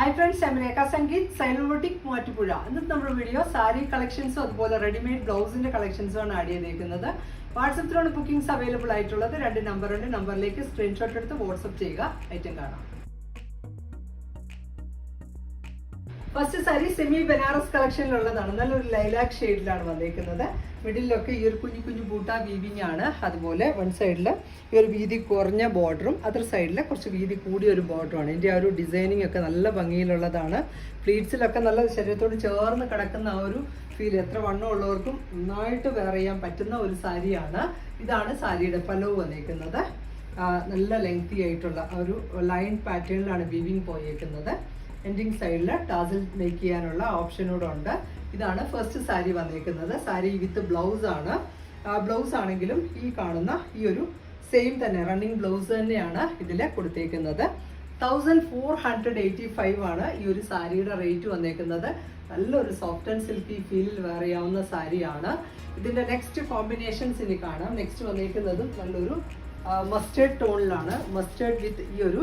Hi friends Rekha Sangeeth സൈലോബോട്ടിക് മൂവാറ്റുപുഴ. ഇന്നത്തെ നമ്മുടെ വീഡിയോ സാരി കളക്ഷൻസും അതുപോലെ റെഡിമെയ്ഡ് ബ്ലൗസിന്റെ കളക്ഷൻസും ആണ് ആഡ് ചെയ്തേക്കുന്നത്. വാട്സപ്പിലാണ് ബുക്കിംഗ്സ് അവൈലബിൾ ആയിട്ടുള്ളത്. രണ്ട് നമ്പറുണ്ട് നമ്പറിലേക്ക് സ്ക്രീൻഷോട്ട് എടുത്ത് വാട്സപ്പ് ചെയ്യുക. ഐറ്റം കാണാം. ഫസ്റ്റ് സാരി സെമി ബനാറസ് കളക്ഷനിലുള്ളതാണ് നല്ലൊരു ലൈലാക് ഷെയ്ഡിലാണ് വന്നേക്കുന്നത്. മിഡിലൊക്കെ ഈ ഒരു കുഞ്ഞു കുഞ്ഞു ബൂട്ട വീവിങ് ആണ്. അതുപോലെ വൺ സൈഡിൽ ഈ ഒരു വീതി കുറഞ്ഞ ബോർഡറും അതർ സൈഡിൽ കുറച്ച് വീതി കൂടിയ ഒരു ബോർഡറുമാണ് ഇതിന്റെ ആ ഒരു ഡിസൈനിങ് ഒക്കെ നല്ല ഭംഗിയിലുള്ളതാണ്. പ്ലീറ്റ്സിലൊക്കെ നല്ല ശരീരത്തോട് ചേർന്ന് കിടക്കുന്ന ആ ഒരു ഫീൽ എത്ര വണ്ണം ഉള്ളവർക്കും നന്നായിട്ട് വെയർ ചെയ്യാൻ പറ്റുന്ന ഒരു സാരിയാണ്. ഇതാണ് സാരിയുടെ പലവ് വന്നേക്കുന്നത്. നല്ല ലെങ്തി ആയിട്ടുള്ള ഒരു ലൈൻ പാറ്റേണിലാണ് വീവിങ് പോയേക്കുന്നത്. എൻഡിങ് സൈഡിൽ ടാസിൽ മേക്ക് ചെയ്യാനുള്ള ഓപ്ഷനോടെ ഉണ്ട് ഇതാണ് ഫസ്റ്റ് സാരി വന്നിരിക്കുന്നത് സാരി വിത്ത് ബ്ലൗസ് ആണ്. ബ്ലൗസ് ആണെങ്കിലും ഈ കാണുന്ന ഈ ഒരു സെയിം തന്നെ റണ്ണിങ് ബ്ലൗസ് തന്നെയാണ് ഇതിൽ കൊടുത്തേക്കുന്നത്. Thousand four hundred eighty five ആണ് ഈ ഒരു സാരിയുടെ റേറ്റ് വന്നേക്കുന്നത്. നല്ലൊരു സോഫ്റ്റ് ആൻഡ് സിൽക്കി ഫീലിൽ വേറെയാവുന്ന സാരിയാണ് ഇതിന്റെ നെക്സ്റ്റ് കോമ്പിനേഷൻസ് ഇനി കാണാം. നെക്സ്റ്റ് വന്നേക്കുന്നതും നല്ലൊരു മസ്റ്റേർഡ് ടോണിലാണ് മസ്റ്റേർഡ് വിത്ത് ഈ ഒരു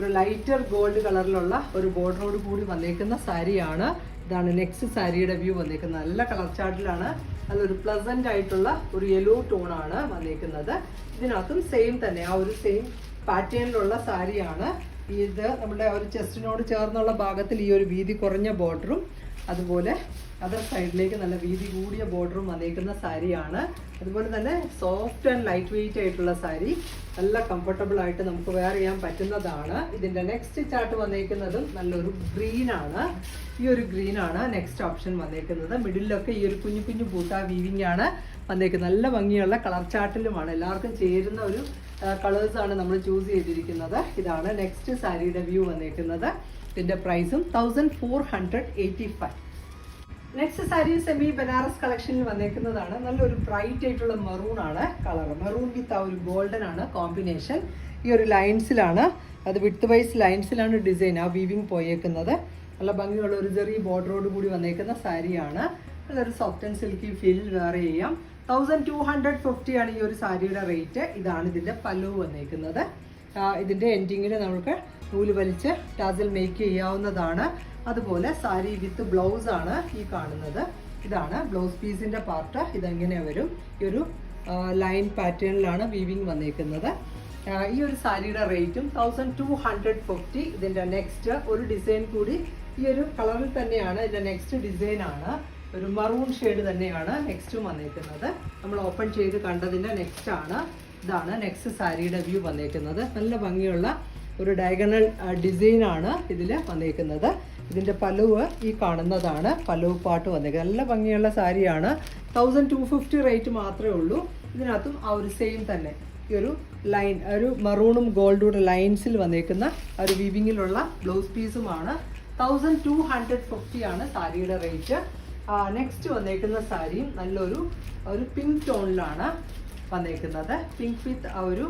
ഒരു ലൈറ്റർ ഗോൾഡ് കളറിലുള്ള ഒരു ബോർഡറോട് കൂടി വന്നേക്കുന്ന സാരിയാണ്. ഇതാണ് നെക്സ്റ്റ് സാരിയുടെ വ്യൂ വന്നേക്കുന്നത്. നല്ല കളർ ചാർട്ടിലാണ് നല്ലൊരു പ്ലസന്റ് ആയിട്ടുള്ള ഒരു യെല്ലോ ടോണാണ് വന്നേക്കുന്നത്. ഇതിനകത്തും സെയിം തന്നെ. ആ ഒരു സെയിം പാറ്റേണിലുള്ള സാരിയാണ്. ഇത് നമ്മുടെ ഒരു ചെസ്റ്റിനോട് ചേർന്നുള്ള ഭാഗത്തിൽ ഈ ഒരു വീതി കുറഞ്ഞ ബോർഡറും അതുപോലെ അതർ സൈഡിലേക്ക് നല്ല വീതി കൂടിയ ബോർഡറും വന്നേക്കുന്ന സാരിയാണ്. അതുപോലെ തന്നെ സോഫ്റ്റ് ആൻഡ് ലൈറ്റ് വെയിറ്റ് ആയിട്ടുള്ള സാരി നല്ല കംഫർട്ടബിൾ ആയിട്ട് നമുക്ക് വെയർ ചെയ്യാൻ പറ്റുന്നതാണ്. ഇതിന്റെ നെക്സ്റ്റ് ചാർട്ട് വന്നേക്കുന്നതും നല്ലൊരു ഗ്രീനാണ് ഈ ഒരു ഗ്രീനാണ് നെക്സ്റ്റ് ഓപ്ഷൻ വന്നേക്കുന്നത്. മിഡിലൊക്കെ ഈ ഒരു കുഞ്ഞു കുഞ്ഞു ബൂട്ട വീവിംഗ് ആണ് വന്നേക്കുന്നത്. നല്ല ഭംഗിയുള്ള കളർ ചാർട്ടിലുമാണ് എല്ലാവർക്കും ചേരുന്ന ഒരു കളേഴ്സാണ് നമ്മൾ ചൂസ് ചെയ്തിരിക്കുന്നത്. ഇതാണ് നെക്സ്റ്റ് സാരിയുടെ വ്യൂ വന്നേക്കുന്നത്. ഇതിന്റെ പ്രൈസും thousand four hundred eighty five. Next sari semi Banaras കളക്ഷനിൽ വന്നേക്കുന്നതാണ്. നല്ലൊരു ബ്രൈറ്റ് ആയിട്ടുള്ള മെറൂൺ ആണ് കളർ മെറൂൺ വിത്ത് ആ ഒരു ഗോൾഡൻ ആണ് കോമ്പിനേഷൻ ഈ ഒരു ലൈൻസിലാണ് അത് വിത്ത് വൈസ് ലൈൻസിലാണ് ഡിസൈൻ ആ വീവിങ് പോയേക്കുന്നത്. നല്ല ഭംഗിയുള്ള ഒരു ചെറിയ ബോർഡറോട് കൂടി വന്നേക്കുന്ന സാരിയാണ് നല്ലൊരു സോഫ്റ്റ് ആൻഡ് സിൽക്കി ഫീൽ വേറെ ചെയ്യാം. തൗസൻഡ് ടു ഹൺഡ്രഡ് ഫിഫ്റ്റി ആണ് ഈ ഒരു സാരിയുടെ റേറ്റ് ഇതാണ് ഇതിന്റെ പല്ലു വന്നേക്കുന്നത്. ആ, ഇതിന്റെ എൻഡിങ്ങിൽ നമുക്ക് നൂൽ വലിച്ച് ടാസിൽ മേക്ക് ചെയ്യാവുന്നതാണ്. അതുപോലെ സാരി വിത്ത് ബ്ലൗസ് ആണ് ഈ കാണുന്നത്. ഇതാണ് ബ്ലൗസ് പീസിന്റെ പാർട്ട് ഇതെങ്ങനെ വരും? ഈ ഒരു ലൈൻ പാറ്റേണിലാണ് വീവിങ് വന്നേക്കുന്നത്. ഈ ഒരു സാരിയുടെ റേറ്റും തൗസൻഡ് ടു ഹൺഡ്രഡ് ഫിഫ്റ്റി ഇതിന്റെ നെക്സ്റ്റ് ഒരു ഡിസൈൻ കൂടി ഈ ഒരു കളറിൽ തന്നെയാണ്. ഇതിന്റെ നെക്സ്റ്റ് ഡിസൈൻ ആണ്. ഒരു മറൂൺ ഷെയ്ഡ് തന്നെയാണ് നെക്സ്റ്റും വന്നേക്കുന്നത്. നമ്മൾ ഓപ്പൺ ചെയ്ത് കണ്ടതിന്റെ നെക്സ്റ്റ് ആണ്. ഇതാണ് നെക്സ്റ്റ് സാരിയുടെ വ്യൂ വന്നേക്കുന്നത്. നല്ല ഭംഗിയുള്ള ഒരു ഡയഗണൽ ഡിസൈൻ ആണ് ഇതിൽ വന്നേക്കുന്നത്. ഇതിന്റെ പലുവ് ഈ കാണുന്നതാണ്. പലുവ് പാട്ട് വന്നേക്കുന്നത്. നല്ല ഭംഗിയുള്ള സാരിയാണ്. തൗസൻഡ് ടു ഫിഫ്റ്റി റേറ്റ് മാത്രമേ ഉള്ളൂ. ഇതിനകത്തും ആ ഒരു സെയിം തന്നെ. ഈ ഒരു ലൈൻ ഒരു മറൂണും ഗോൾഡും ലൈൻസിൽ വന്നേക്കുന്ന ഒരു വിവിങ്ങിലുള്ള ബ്ലൗസ് പീസുമാണ് തൗസൻഡ് ടു ഹൺഡ്രഡ് ഫിഫ്റ്റി ആണ് സാരിയുടെ റേറ്റ് നെക്സ്റ്റ് വന്നേക്കുന്ന സാരിയും നല്ലൊരു ഒരു പിങ്ക് ടോണിലാണ് വന്നേക്കുന്നത്. പിങ്ക് വിത്ത് ആ ഒരു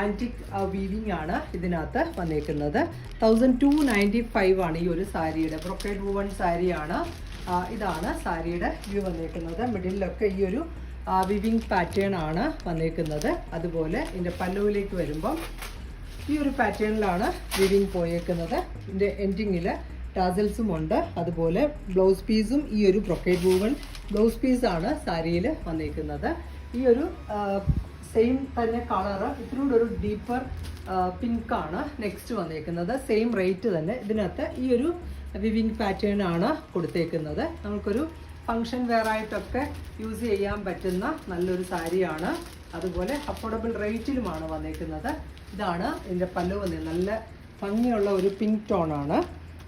ആന്റിക് വീവിങ് ആണ് ഇതിനകത്ത് വന്നേക്കുന്നത്. തൗസൻഡ് ടു നയന്റി ഫൈവ് ആണ് ഈ ഒരു സാരിയുടെ ബ്രൊക്കേഡ് വുവൺ സാരിയാണ് ഇതാണ് സാരിയുടെ വ്യൂ വന്നേക്കുന്നത്. മിഡിലൊക്കെ ഈ ഒരു വിവിങ് പാറ്റേൺ ആണ് വന്നേക്കുന്നത്. അതുപോലെ ഇതിന്റെ പല്ലുവിലേക്ക് വരുമ്പം ഈ ഒരു പാറ്റേണിലാണ് വിവിങ് പോയേക്കുന്നത്. ഇതിന്റെ എൻഡിങ്ങിൽ ടാസൽസും ഉണ്ട്. അതുപോലെ ബ്ലൗസ് പീസും ഈ ഒരു ബ്രൊക്കേഡ് വൂവൺ ബ്ലൗസ് പീസാണ് സാരിയിൽ വന്നേക്കുന്നത്. ഈ ഒരു സെയിം തന്നെ കളറ് ഇതിലൂടെ ഒരു ഡീപ്പർ പിങ്ക് ആണ് നെക്സ്റ്റ് വന്നേക്കുന്നത്. സെയിം റേറ്റ് തന്നെ. ഇതിനകത്ത് ഈ ഒരു വിവിങ് പാറ്റേൺ ആണ് കൊടുത്തേക്കുന്നത്. നമുക്കൊരു ഫങ്ഷൻ വെയർ ആയിട്ടൊക്കെ യൂസ് ചെയ്യാൻ പറ്റുന്ന നല്ലൊരു സാരിയാണ് അതുപോലെ അഫോർഡബിൾ റേറ്റിലുമാണ് വന്നേക്കുന്നത്. ഇതാണ് ഇതിന്റെ പല്ലു വന്നത് നല്ല ഭംഗിയുള്ള ഒരു പിങ്ക് ടോൺ ആണ്.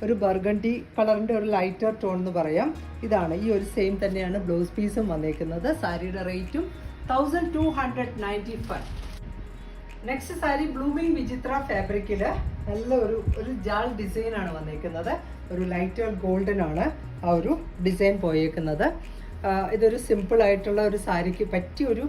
ഒരു ബർഗണ്ടി കളറിന്റെ ഒരു ലൈറ്റർ ടോൺ എന്ന് പറയാം. ഇതാണ് ഈ ഒരു സെയിം തന്നെയാണ് ബ്ലൗസ് പീസും വന്നേക്കുന്നത്. സാരിയുടെ റേറ്റും thousand two hundred ninety five next sari blooming Vichitra ഫാബ്രിക്കിൽ നല്ല ഒരു ഒരു ജാൾ ഡിസൈൻ ആണ് വന്നേക്കുന്നത്. ഒരു ലൈറ്റ് ഗോൾഡൻ ആണ് ആ ഒരു ഡിസൈൻ പോയേക്കുന്നത്. ഇതൊരു സിമ്പിൾ ആയിട്ടുള്ള ഒരു സാരിക്ക് പറ്റിയ ഒരു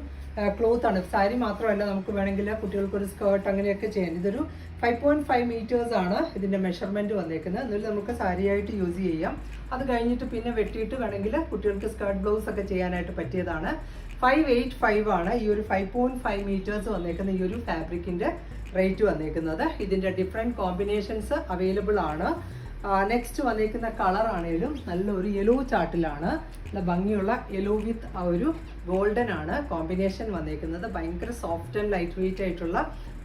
ക്ലോത്ത് ആണ്. സാരി മാത്രമല്ല നമുക്ക് വേണമെങ്കിൽ കുട്ടികൾക്ക് ഒരു സ്കേർട്ട് അങ്ങനെയൊക്കെ ചെയ്യാൻ. ഇതൊരു ഫൈവ് പോയിന്റ് ഫൈവ് മീറ്റേഴ്സ് ആണ് ഇതിന്റെ മെഷർമെന്റ് വന്നേക്കുന്നത്. എന്നിട്ട് നമുക്ക് സാരിയായിട്ട് യൂസ് ചെയ്യാം. അത് കഴിഞ്ഞിട്ട് പിന്നെ വെട്ടിയിട്ട് വേണമെങ്കിൽ കുട്ടികൾക്ക് സ്കേർട്ട് ബ്ലൗസ് ഒക്കെ ചെയ്യാനായിട്ട് പറ്റിയതാണ്. ഫൈവ് എയ്റ്റ് ഫൈവ് ആണ് ഈ ഒരു ഫൈവ് പോയിന്റ് ഫൈവ് മീറ്റേഴ്സ് വന്നേക്കുന്ന ഈ ഒരു ഫാബ്രിക്കിന്റെ റേറ്റ് വന്നേക്കുന്നത്. ഇതിന്റെ ഡിഫറെന്റ് കോമ്പിനേഷൻസ് അവൈലബിൾ ആണ്. നെക്സ്റ്റ് വന്നേക്കുന്ന കളർ ആണെങ്കിലും നല്ലൊരു യെല്ലോ ചാട്ടിലാണ്. നല്ല ഭംഗിയുള്ള യെല്ലോ വിത്ത് ആ ഒരു ഗോൾഡൻ ആണ് കോമ്പിനേഷൻ വന്നേക്കുന്നത്. ഭയങ്കര സോഫ്റ്റ് ആൻഡ് ലൈറ്റ് വെയിറ്റ് ആയിട്ടുള്ള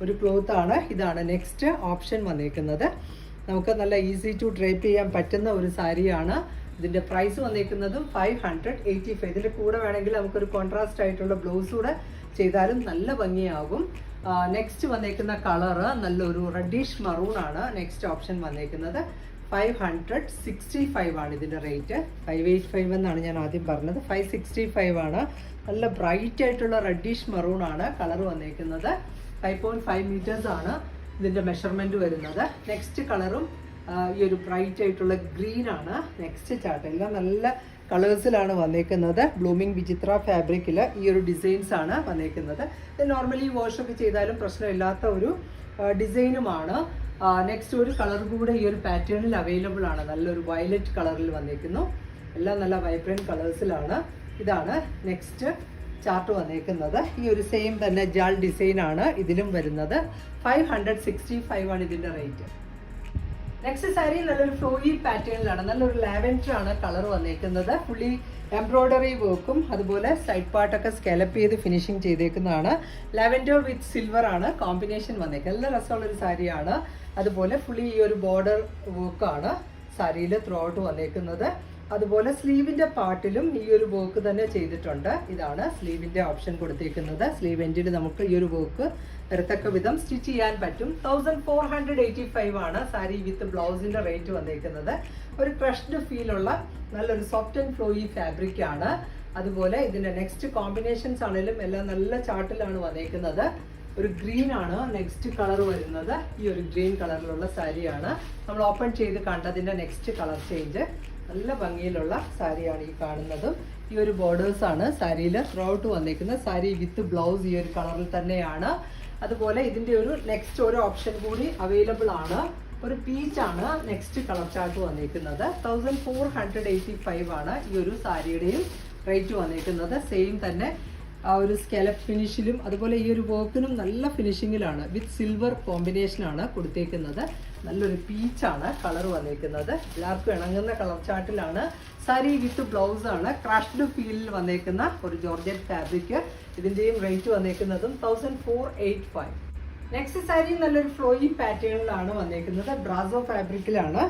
ഒരു ക്ലോത്ത് ആണ്. ഇതാണ് നെക്സ്റ്റ് ഓപ്ഷൻ വന്നേക്കുന്നത്. നമുക്ക് നല്ല ഈസി ടു ഡ്രൈപ്പ് ചെയ്യാൻ പറ്റുന്ന ഒരു സാരിയാണ് ഇതിന്റെ പ്രൈസ് വന്നിരിക്കുന്നതും ഫൈവ് ഹൺഡ്രഡ് എയ്റ്റി ഫൈവ് ഇതിന്റെ കൂടെ വേണമെങ്കിൽ നമുക്കൊരു കോൺട്രാസ്റ്റ് ആയിട്ടുള്ള ബ്ലൗസ് കൂടെ ചെയ്താലും നല്ല ഭംഗിയാകും. നെക്സ്റ്റ് വന്നേക്കുന്ന കളറ് നല്ലൊരു റെഡിഷ് മറൂൺ ആണ് നെക്സ്റ്റ് ഓപ്ഷൻ വന്നേക്കുന്നത്. ഫൈവ് ഹൺഡ്രഡ് സിക്സ്റ്റി ഫൈവ് ആണ് ഇതിന്റെ റേറ്റ് ഫൈവ് എയ്റ്റ് ഫൈവ് എന്നാണ് ഞാൻ ആദ്യം പറഞ്ഞത്. ഫൈവ് സിക്സ്റ്റി ഫൈവ് ആണ്. നല്ല ബ്രൈറ്റ് ആയിട്ടുള്ള റെഡിഷ് മറൂൺ ആണ് കളർ വന്നേക്കുന്നത്. ഫൈവ് പോയിന്റ് ഫൈവ് മീറ്റേഴ്സ് ആണ് ഇതിന്റെ മെഷർമെന്റ് വരുന്നത്. നെക്സ്റ്റ് കളറും ഈ ഒരു ബ്രൈറ്റ് ആയിട്ടുള്ള ഗ്രീൻ ആണ് നെക്സ്റ്റ് ചാർട്ട് എല്ലാം നല്ല കളേഴ്സിലാണ് വന്നേക്കുന്നത്. ബ്ലൂമിംഗ് വിചിത്ര ഫാബ്രിക്കിൽ ഈ ഒരു ഡിസൈൻസ് ആണ് വന്നേക്കുന്നത്. നോർമലി വാഷ് ഒക്കെ ചെയ്താലും പ്രശ്നമില്ലാത്ത ഒരു ഡിസൈനുമാണ് നെക്സ്റ്റ് ഒരു കളർ കൂടെ ഈ ഒരു പാറ്റേണിൽ അവൈലബിൾ ആണ്. നല്ലൊരു വയലറ്റ് കളറിൽ വന്നേക്കുന്നു. എല്ലാം നല്ല വൈബ്രന്റ് കളേഴ്സിലാണ് ഇതാണ് നെക്സ്റ്റ് ചാർട്ട് വന്നേക്കുന്നത്. ഈ ഒരു സെയിം തന്നെ ജാൾ ഡിസൈൻ ആണ് ഇതിലും വരുന്നത്. ഫൈവ് ഹൺഡ്രഡ് സിക്സ്റ്റി ഫൈവ് ആണ് ഇതിന്റെ റേറ്റ് നെക്സ്റ്റ് സാരി നല്ലൊരു ഫ്ലോയി പാറ്റേണിലാണ് നല്ലൊരു ലാവൻഡർ ആണ് കളർ വന്നേക്കുന്നത്. ഫുള്ളി എംബ്രോയ്ഡറി വർക്കും അതുപോലെ സൈഡ് പാർട്ടൊക്കെ സ്കെലപ്പ് ചെയ്ത് ഫിനിഷിങ് ചെയ്തേക്കുന്നതാണ്. ലാവൻഡർ വിത്ത് സിൽവർ ആണ് കോമ്പിനേഷൻ വന്നേക്കുന്നത്. നല്ല രസമുള്ള ഒരു സാരിയാണ് അതുപോലെ ഫുള്ളി ഈ ഒരു ബോർഡർ വർക്കാണ് സാരിയിൽ ത്രൂ ഔട്ട് വന്നേക്കുന്നത്. അതുപോലെ സ്ലീവിന്റെ പാർട്ടിലും ഈ ഒരു വർക്ക് തന്നെ ചെയ്തിട്ടുണ്ട്. ഇതാണ് സ്ലീവിന്റെ ഓപ്ഷൻ കൊടുത്തിരിക്കുന്നത്. സ്ലീവ് എൻഡിൽ നമുക്ക് ഈ ഒരു വർക്ക് വരത്തക്ക വിധം സ്റ്റിച്ച് ചെയ്യാൻ പറ്റും. Thousand four hundred eighty five ആണ് സാരി വിത്ത് ബ്ലൗസിന്റെ റേറ്റ് വന്നിരിക്കുന്നത്. ഒരു ക്രഷ്ഡ് ഫീലുള്ള നല്ലൊരു സോഫ്റ്റ് ആൻഡ് ഫ്ലോയി ഫാബ്രിക് ആണ്. അതുപോലെ ഇതിന്റെ നെക്സ്റ്റ് കോമ്പിനേഷൻസ് ആണെങ്കിലും എല്ലാം നല്ല ചാർട്ടിലാണ് വന്നേക്കുന്നത് ഒരു ഗ്രീൻ ആണ് നെക്സ്റ്റ് കളർ വരുന്നത്. ഈ ഒരു ഗ്രീൻ കളറിലുള്ള സാരിയാണ്. നമ്മൾ ഓപ്പൺ ചെയ്ത് കണ്ടതിന്റെ നെക്സ്റ്റ് കളർ ചേഞ്ച് നല്ല ഭംഗിയിലുള്ള സാരിയാണ് ഈ കാണുന്നത്. ഈ ഒരു ബോർഡേഴ്സ് ആണ്. സാരിയിൽ ത്രൂ ഔട്ട് വന്നേക്കുന്നത് സാരി വിത്ത് ബ്ലൗസ് ഈ ഒരു കളറിൽ തന്നെയാണ്. അതുപോലെ ഇതിന്റെ ഒരു നെക്സ്റ്റ് ഒരു ഓപ്ഷൻ കൂടി അവൈലബിൾ ആണ്. ഒരു പീച്ച് ആണ് നെക്സ്റ്റ് കളർ ചാർട്ട് വന്നേക്കുന്നത്. Thousand four hundred eighty five ആണ് ഈ ഒരു സാരിയുടെയും റേറ്റ് വന്നേക്കുന്നത്. സെയിം തന്നെ ആ ഒരു സ്കെലപ്പ് ഫിനിഷിലും അതുപോലെ ഈ ഒരു വർക്കിനും നല്ല ഫിനിഷിങ്ങിലാണ് വിത്ത് സിൽവർ കോമ്പിനേഷനാണ് കൊടുത്തേക്കുന്നത്. നല്ലൊരു പീച്ചാണ് കളർ വന്നേക്കുന്നത്. എല്ലാവർക്കും ഇണങ്ങുന്ന കളർ ചാർട്ടിലാണ് സാരി വിത്ത് ബ്ലൗസാണ്. ക്രാഷ്ഡ് ഫീലിൽ വന്നേക്കുന്ന ഒരു ജോർജറ്റ് ഫാബ്രിക് ഇതിന്റെയും rate വന്നേക്കുന്നതും thousand four eight five next sari നല്ലൊരു ഫ്ലോയി പാറ്റേണിലാണ് വന്നേക്കുന്നത്. ബ്രാസോ ഫാബ്രിക്കിലാണ്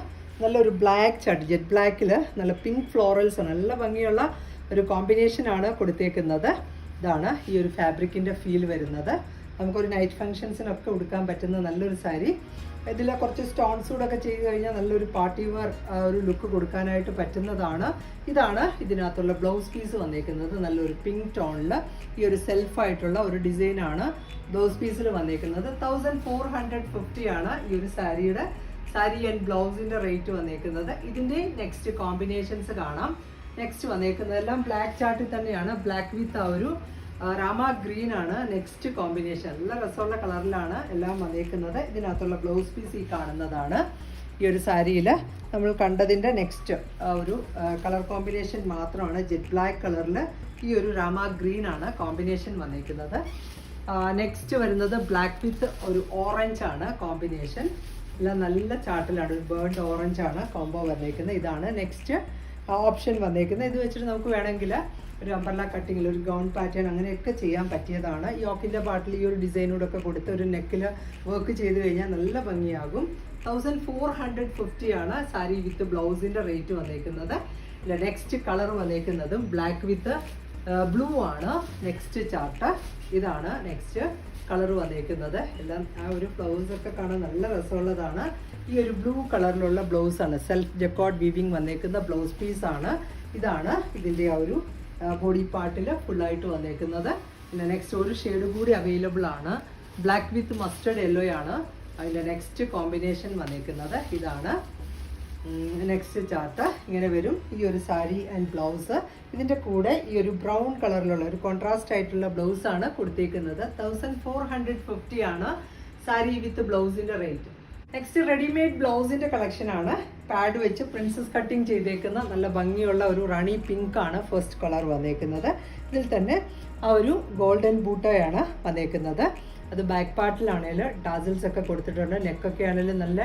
നല്ലൊരു ബ്ലാക്ക് ചാർട്ട് ജെറ്റ് ബ്ലാക്കിൽ നല്ല പിങ്ക് ഫ്ലോറൽസ് നല്ല ഭംഗിയുള്ള ഒരു കോമ്പിനേഷനാണ് കൊടുത്തേക്കുന്നത്. ഇതാണ് ഈ ഒരു ഫാബ്രിക്കിന്റെ ഫീൽ വരുന്നത്. നമുക്കൊരു നൈറ്റ് ഫംഗ്ഷൻസിനൊക്കെ ഉടുക്കാൻ പറ്റുന്ന നല്ലൊരു സാരി. ഇതിൽ കുറച്ച് സ്റ്റോൺസ് കൂടെ ഒക്കെ ചെയ്ത് കഴിഞ്ഞാൽ നല്ലൊരു പാർട്ടി വെയർ ഒരു ലുക്ക് കൊടുക്കാനായിട്ട് പറ്റുന്നതാണ്. ഇതാണ് ഇതിനകത്തുള്ള ബ്ലൗസ് പീസ് വന്നേക്കുന്നത്. നല്ലൊരു പിങ്ക് ടോണിൽ ഈ ഒരു സെൽഫായിട്ടുള്ള ഒരു ഡിസൈനാണ് ബ്ലൗസ് പീസിൽ വന്നേക്കുന്നത്. തൗസൻഡ് ഫോർ ഹൺഡ്രഡ് ഫിഫ്റ്റി ആണ് ഈ ഒരു സാരിയുടെ സാരി ആൻഡ് ബ്ലൗസിന്റെ റേറ്റ് വന്നേക്കുന്നത്. ഇതിന്റെ നെക്സ്റ്റ് കോമ്പിനേഷൻസ് കാണാം. നെക്സ്റ്റ് വന്നേക്കുന്നത് എല്ലാം ബ്ലാക്ക് ചാർട്ടിൽ തന്നെയാണ്. ബ്ലാക്ക് വിത്ത് ആ ഒരു രാമ ഗ്രീൻ ആണ്. നെക്സ്റ്റ് കോമ്പിനേഷൻ നല്ല രസമുള്ള കളറിലാണ് എല്ലാം വന്നേക്കുന്നത്. ഇതിനകത്തുള്ള ബ്ലൗസ് പീസ് ഈ കാണുന്നതാണ്. ഈ ഒരു സാരിയിൽ നമ്മൾ കണ്ടതിന്റെ നെക്സ്റ്റ് ഒരു കളർ കോമ്പിനേഷൻ മാത്രമാണ്. ജെറ്റ് ബ്ലാക്ക് കളറിൽ ഈ ഒരു രാമ ഗ്രീൻ ആണ് കോമ്പിനേഷൻ വന്നിരിക്കുന്നത് നെക്സ്റ്റ് വരുന്നത് ബ്ലാക്ക് വിത്ത് ഒരു ഓറഞ്ച് ആണ് കോമ്പിനേഷൻ എല്ലാം നല്ല ചാട്ടിലാണ് ഒരു ബേർഡ് ഓറഞ്ച് ആണ് കോംബോ വന്നിരിക്കുന്നത് ഇതാണ് നെക്സ്റ്റ് ഓപ്ഷൻ വന്നേക്കുന്നത് ഇത് വെച്ചിട്ട് നമുക്ക് വേണമെങ്കിൽ ഒരു അമ്പർല കട്ടിങ്ങിൽ ഒരു ഗൗൺ പാറ്റേൺ അങ്ങനെയൊക്കെ ചെയ്യാൻ പറ്റിയതാണ്. യോക്കിന്റെ പാട്ടിൽ ഈ ഒരു ഡിസൈനോടൊക്കെ കൊടുത്ത് ഒരു നെക്കിൽ വർക്ക് ചെയ്ത് കഴിഞ്ഞാൽ നല്ല ഭംഗിയാകും. തൗസൻഡ് ഫോർ ഹൺഡ്രഡ് ഫിഫ്റ്റി ആണ് സാരി വിത്ത് ബ്ലൗസിന്റെ റേറ്റ് വന്നേക്കുന്നത്. നെക്സ്റ്റ് കളർ വന്നേക്കുന്നതും ബ്ലാക്ക് വിത്ത് ബ്ലൂ ആണ്. നെക്സ്റ്റ് ചാർട്ട് ഇതാണ് നെക്സ്റ്റ് കളർ വന്നേക്കുന്നത്. എല്ലാം ആ ഒരു ബ്ലൗസ് ഒക്കെ കാണാൻ നല്ല രസമുള്ളതാണ്. ഈ ഒരു ബ്ലൂ കളറിലുള്ള ബ്ലൗസ് ആണ്. സെൽഫ് ജക്കോഡ് വീവിങ് വന്നേക്കുന്ന ബ്ലൗസ് പീസ് ആണ്. ഇതാണ് ഇതിന്റെ ആ ഒരു ബോഡി പാർട്ടിൽ ഫുള്ളായിട്ട് വന്നേക്കുന്നത്. പിന്നെ നെക്സ്റ്റ് ഒരു ഷെയ്ഡ് കൂടി അവൈലബിൾ ആണ്. ബ്ലാക്ക് വിത്ത് മസ്റ്റേഡ് യെല്ലോ ആണ്. അതിന്റെ നെക്സ്റ്റ് കോമ്പിനേഷൻ വന്നേക്കുന്നത്. ഇതാണ് നെക്സ്റ്റ് ചാർട്ട് ഇങ്ങനെ വരും. ഈ ഒരു സാരി ആൻഡ് ബ്ലൗസ് ഇതിന്റെ കൂടെ ഈ ഒരു ബ്രൗൺ കളറിലുള്ള ഒരു കോൺട്രാസ്റ്റ് ആയിട്ടുള്ള ബ്ലൗസ് ആണ് കൊടുത്തേക്കുന്നത്. തൗസൻഡ് ഫോർ ഹൺഡ്രഡ് ഫിഫ്റ്റി ആണ് സാരി വിത്ത് ബ്ലൗസിന്റെ റേറ്റ് നെക്സ്റ്റ് റെഡിമെയ്ഡ് ബ്ലൗസിന്റെ ആണ്. പാഡ് വെച്ച് പ്രിൻസസ് കട്ടിങ് ചെയ്തേക്കുന്ന നല്ല ഭംഗിയുള്ള ഒരു റണി പിങ്ക് ആണ് ഫസ്റ്റ് കളർ വന്നേക്കുന്നത്. ഇതിൽ തന്നെ ആ ഒരു ഗോൾഡൻ ബൂട്ടോയാണ് വന്നേക്കുന്നത്. അത് ബാക്ക് പാർട്ടിലാണെങ്കിൽ ടാസിൽസ് ഒക്കെ കൊടുത്തിട്ടുണ്ട്. നെക്കൊക്കെ ആണെങ്കിലും നല്ല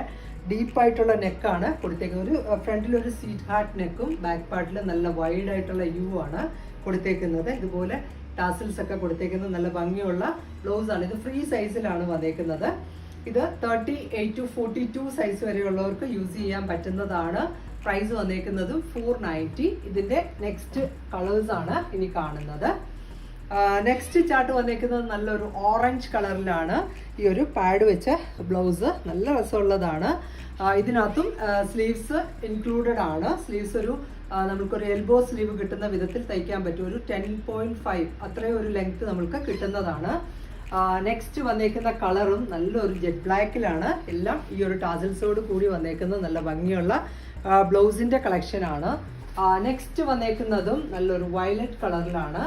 ഡീപ്പായിട്ടുള്ള നെക്കാണ് കൊടുത്തേക്കുന്നത് ഒരു ഫ്രണ്ടിൽ ഒരു സീറ്റ് ഹാർട്ട് നെക്കും ബാക്ക് പാർട്ടിൽ നല്ല വൈഡ് ആയിട്ടുള്ള യു ആണ് കൊടുത്തേക്കുന്നത്. ഇതുപോലെ ടാസിൽസ് ഒക്കെ കൊടുത്തേക്കുന്നത് നല്ല ഭംഗിയുള്ള ബ്ലൗസ് ആണ്. ഇത് ഫ്രീ സൈസിലാണ് വന്നേക്കുന്നത്. ഇത് thirty eight to forty two size വരെയുള്ളവർക്ക് use ചെയ്യാൻ പറ്റുന്നതാണ്. പ്രൈസ് വന്നേക്കുന്നത് ഫോർ നയന്റി ഇതിന്റെ നെക്സ്റ്റ് ആണ് ഇനി കാണുന്നത്. നെക്സ്റ്റ് ചാർട്ട് വന്നേക്കുന്നത് നല്ലൊരു ഓറഞ്ച് കളറിലാണ്. ഈ ഒരു പാഡ് വെച്ച ബ്ലൗസ് നല്ല രസമുള്ളതാണ്. ഇതിനകത്തും സ്ലീവ്സ് ഇൻക്ലൂഡഡ് ആണ്. സ്ലീവ്സ് ഒരു നമുക്കൊരു എൽബോ സ്ലീവ് കിട്ടുന്ന വിധത്തിൽ തയ്ക്കാൻ പറ്റും. ഒരു ടെൻ പോയിന്റ് ഫൈവ് അത്രയും ഒരു ലെങ്ത് നമുക്ക് കിട്ടുന്നതാണ്. നെക്സ്റ്റ് വന്നേക്കുന്ന കളറും നല്ലൊരു ജെറ്റ് ബ്ലാക്കിലാണ് എല്ലാം ഈ ഒരു ടാസിൽസോട് കൂടി വന്നേക്കുന്ന നല്ല ഭംഗിയുള്ള ബ്ലൗസിന്റെ കളക്ഷൻ ആണ്. നെക്സ്റ്റ് വന്നേക്കുന്നതും നല്ലൊരു വയലറ്റ് കളറിലാണ്.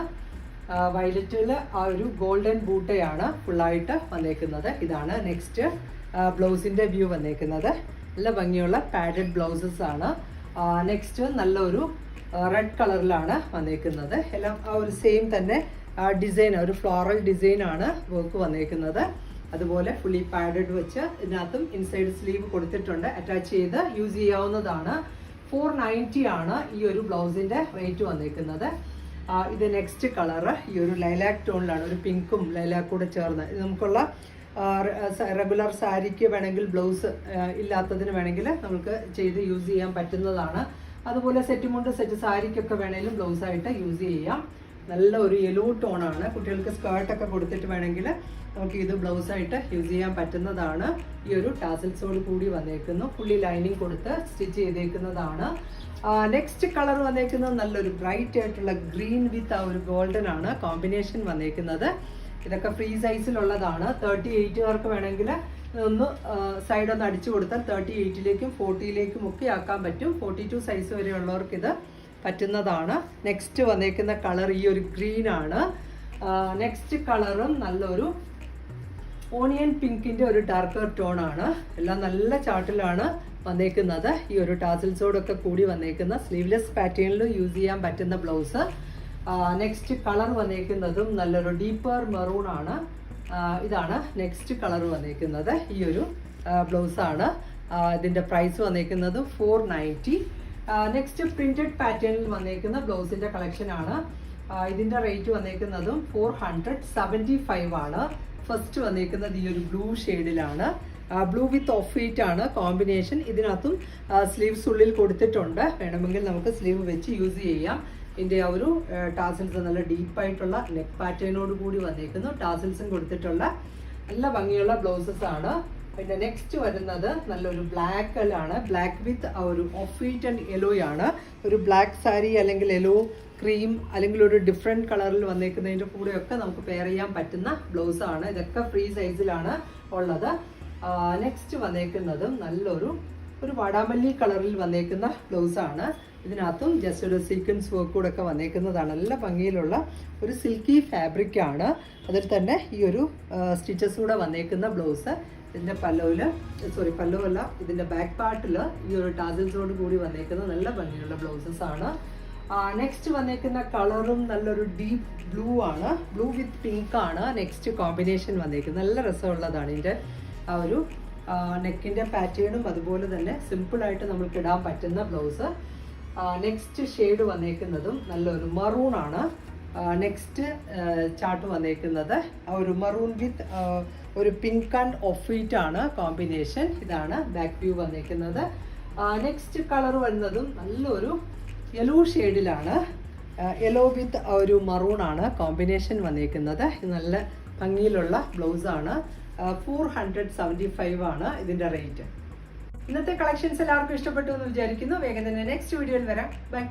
വയലറ്റിൽ ആ ഒരു ഗോൾഡൻ ബൂട്ടയാണ് ഫുള്ളായിട്ട് വന്നേക്കുന്നത്. ഇതാണ് നെക്സ്റ്റ് ബ്ലൗസിന്റെ വ്യൂ വന്നേക്കുന്നത്. നല്ല ഭംഗിയുള്ള പാഡഡ് ബ്ലൗസസ് ആണ്. നെക്സ്റ്റ് നല്ലൊരു റെഡ് കളറിലാണ് വന്നേക്കുന്നത്. എല്ലാം ആ ഒരു സെയിം തന്നെ ഡിസൈൻ ഒരു ഫ്ലോറൽ ഡിസൈൻ ആണ് വർക്ക് വന്നേക്കുന്നത്. അതുപോലെ ഫുള്ളി പാഡഡ് വെച്ച് ഇതിനകത്തും ഇൻസൈഡ് സ്ലീവ് കൊടുത്തിട്ടുണ്ട്. അറ്റാച്ച് ചെയ്ത് യൂസ് ചെയ്യാവുന്നതാണ്. ഫോർ നയന്റി ആണ് ഈ ഒരു ബ്ലൗസിന്റെ റേറ്റ് വന്നേക്കുന്നത്. ഇത് നെക്സ്റ്റ് കളറ് ഈ ഒരു ലൈലാക്ക് ടോണിലാണ് ഒരു പിങ്കും ലൈലാക്ക് കൂടെ ചേർന്ന്. ഇത് നമുക്കുള്ള റെഗുലർ സാരിക്ക് വേണമെങ്കിൽ ബ്ലൗസ് ഇല്ലാത്തതിന് വേണമെങ്കിൽ നമുക്ക് ചെയ്ത് യൂസ് ചെയ്യാൻ പറ്റുന്നതാണ്. അതുപോലെ സെറ്റ് മുണ്ട് സെറ്റ് സാരിക്കൊക്കെ വേണമെങ്കിലും ബ്ലൗസ് ആയിട്ട് യൂസ് ചെയ്യാം. നല്ല ഒരു യെല്ലോ ടോണാണ് കുട്ടികൾക്ക് സ്കേർട്ടൊക്കെ കൊടുത്തിട്ട് വേണമെങ്കിൽ നമുക്ക് ഇത് ബ്ലൗസ് ആയിട്ട് യൂസ് ചെയ്യാൻ പറ്റുന്നതാണ്. ഈ ഒരു ടാസൽസോട് കൂടി വന്നേക്കുന്നു. ഫുള്ളി ലൈനിങ് കൊടുത്ത് സ്റ്റിച്ച് ചെയ്തേക്കുന്നതാണ്. നെക്സ്റ്റ് കളർ വന്നേക്കുന്നത് നല്ലൊരു ബ്രൈറ്റ് ആയിട്ടുള്ള ഗ്രീൻ വിത്ത് ആ ഒരു ഗോൾഡൻ ആണ്. കോമ്പിനേഷൻ വന്നേക്കുന്നത്. ഇതൊക്കെ ഫ്രീ സൈസിലുള്ളതാണ് തേർട്ടി എയ്റ്റുകാർക്ക് വേണമെങ്കിൽ ഒന്ന് സൈഡ് ഒന്ന് അടിച്ചു കൊടുത്താൽ തേർട്ടി എയ്റ്റിലേക്കും ഫോർട്ടിയിലേക്കും ഒക്കെ ആക്കാൻ പറ്റും. ഫോർട്ടി ടു സൈസ് വരെയുള്ളവർക്ക് ഇത് പറ്റുന്നതാണ്. നെക്സ്റ്റ് വന്നേക്കുന്ന കളർ ഈ ഒരു ഗ്രീൻ ആണ്. നെക്സ്റ്റ് കളറും നല്ലൊരു ഓണിയൻ പിങ്കിന്റെ ഒരു ഡാർക്കർ ടോൺ ആണ്. എല്ലാം നല്ല ചാർട്ടിലാണ് വന്നേക്കുന്നത്. ഈ ഒരു ടാസിൽസോടൊക്കെ കൂടി വന്നേക്കുന്ന സ്ലീവ്ലെസ് പാറ്റേണിലും യൂസ് ചെയ്യാൻ പറ്റുന്ന ബ്ലൗസ്. നെക്സ്റ്റ് കളർ വന്നേക്കുന്നതും നല്ലൊരു ഡീപ്പർ മെറൂൺ ആണ്. ഇതാണ് നെക്സ്റ്റ് കളർ വന്നേക്കുന്നത്. ഈ ഒരു ബ്ലൗസ് ആണ്. ആ, ഇതിന്റെ പ്രൈസ് വന്നേക്കുന്നത് ഫോർ നയന്റി നെക്സ്റ്റ് പ്രിന്റഡ് പാറ്റേണിൽ വന്നേക്കുന്ന ബ്ലൗസിന്റെ ആ, ഇതിന്റെ റേറ്റ് വന്നേക്കുന്നതും ഫോർ ഹൺഡ്രഡ് സെവന്റി ഫൈവ് ആണ്. ഫസ്റ്റ് വന്നേക്കുന്നത് ഈ ഒരു ബ്ലൂ ഷെയ്ഡിലാണ് ബ്ലൂ വിത്ത് ഓഫ് വൈറ്റ് ആണ് കോമ്പിനേഷൻ ഇതിനകത്തും സ്ലീവ്സ് ഉള്ളിൽ കൊടുത്തിട്ടുണ്ട്. വേണമെങ്കിൽ നമുക്ക് സ്ലീവ് വെച്ച് യൂസ് ചെയ്യാം. ഇതിന്റെ ആ ഒരു ടാസിൽസ് നല്ല ഡീപ്പായിട്ടുള്ള നെക്ക് പാറ്റേണോട് കൂടി വന്നേക്കുന്നു ടാസിൽസും കൊടുത്തിട്ടുള്ള നല്ല ഭംഗിയുള്ള ബ്ലൗസസ് ആണ്. പിന്നെ നെക്സ്റ്റ് വരുന്നത് നല്ലൊരു ബ്ലാക്ക് കളാണ് ബ്ലാക്ക് വിത്ത് ഒരു ഓഫ് വൈറ്റ് ആൻഡ് യെല്ലോ ആണ് ഒരു ബ്ലാക്ക് സാരി അല്ലെങ്കിൽ യെല്ലോ ക്രീം അല്ലെങ്കിൽ ഒരു ഡിഫറെന്റ് കളറിൽ വന്നേക്കുന്നതിന്റെ കൂടെയൊക്കെ നമുക്ക് പെയർ ചെയ്യാൻ പറ്റുന്ന ബ്ലൗസ് ആണ്. ഇതൊക്കെ ഫ്രീ സൈസിലാണ് ഉള്ളത്. നെക്സ്റ്റ് വന്നേക്കുന്നതും നല്ലൊരു ഒരു വാടാമല്ലി കളറിൽ വന്നേക്കുന്ന ബ്ലൗസ് ആണ്. ഇതിനകത്തും ജസ്റ്റ് ഒരു സീക്വൻസ് വർക്ക് കൂടെ ഒക്കെ വന്നേക്കുന്നതാണ്. നല്ല ഭംഗിയിലുള്ള ഒരു സിൽക്കി ഫാബ്രിക് ആണ്. അതിൽ തന്നെ ഈ ഒരു സ്റ്റിച്ചസ് കൂടെ വന്നേക്കുന്ന ബ്ലൗസ് ഇതിന്റെ പല്ലുവിൽ സോറി പല്ലുവല്ല ഇതിന്റെ ബാക്ക് പാർട്ടിൽ ഈ ഒരു ടാസിൽസോട് കൂടി വന്നേക്കുന്ന നല്ല ഭംഗിയുള്ള ബ്ലൗസസ് ആണ്. നെക്സ്റ്റ് വന്നേക്കുന്ന കളറും നല്ലൊരു ഡീപ്പ് ബ്ലൂ ആണ്. ബ്ലൂ വിത്ത് പിങ്ക് ആണ്. നെക്സ്റ്റ് കോമ്പിനേഷൻ വന്നേക്കുന്നത്. നല്ല രസമുള്ളതാണ് ഇതിന്റെ ആ ഒരു നെക്കിന്റെ പാറ്റേണും അതുപോലെ തന്നെ സിമ്പിളായിട്ട് നമുക്ക് ഇടാൻ പറ്റുന്ന ബ്ലൗസ് നെക്സ്റ്റ് ഷെയ്ഡ് വന്നേക്കുന്നതും നല്ലൊരു മറൂൺ ആണ്. നെക്സ്റ്റ് ചാർട്ട് വന്നേക്കുന്നത് ഒരു മറൂൺ വിത്ത് ഒരു പിങ്ക് ആൻഡ് ഓഫ് വൈറ്റ് ആണ് കോമ്പിനേഷൻ ഇതാണ് ബാക്ക് വ്യൂ വന്നേക്കുന്നത്. നെക്സ്റ്റ് കളർ വരുന്നതും നല്ലൊരു യെല്ലോ ഷെയ്ഡിലാണ് യെല്ലോ വിത്ത് ഒരു മറൂൺ ആണ് കോമ്പിനേഷൻ വന്നിരിക്കുന്നത് നല്ല ഭംഗിയിലുള്ള ബ്ലൗസാണ് ഫോർ ഹൺഡ്രഡ് സെവന്റി ഫൈവ് ആണ് ഇതിന്റെ റേറ്റ് ഇന്നത്തെ കളക്ഷൻസ് എല്ലാവർക്കും ഇഷ്ടപ്പെട്ടു എന്ന് വിചാരിക്കുന്നു. വേഗം തന്നെ നെക്സ്റ്റ് വീഡിയോയിൽ വരാം. ബൈ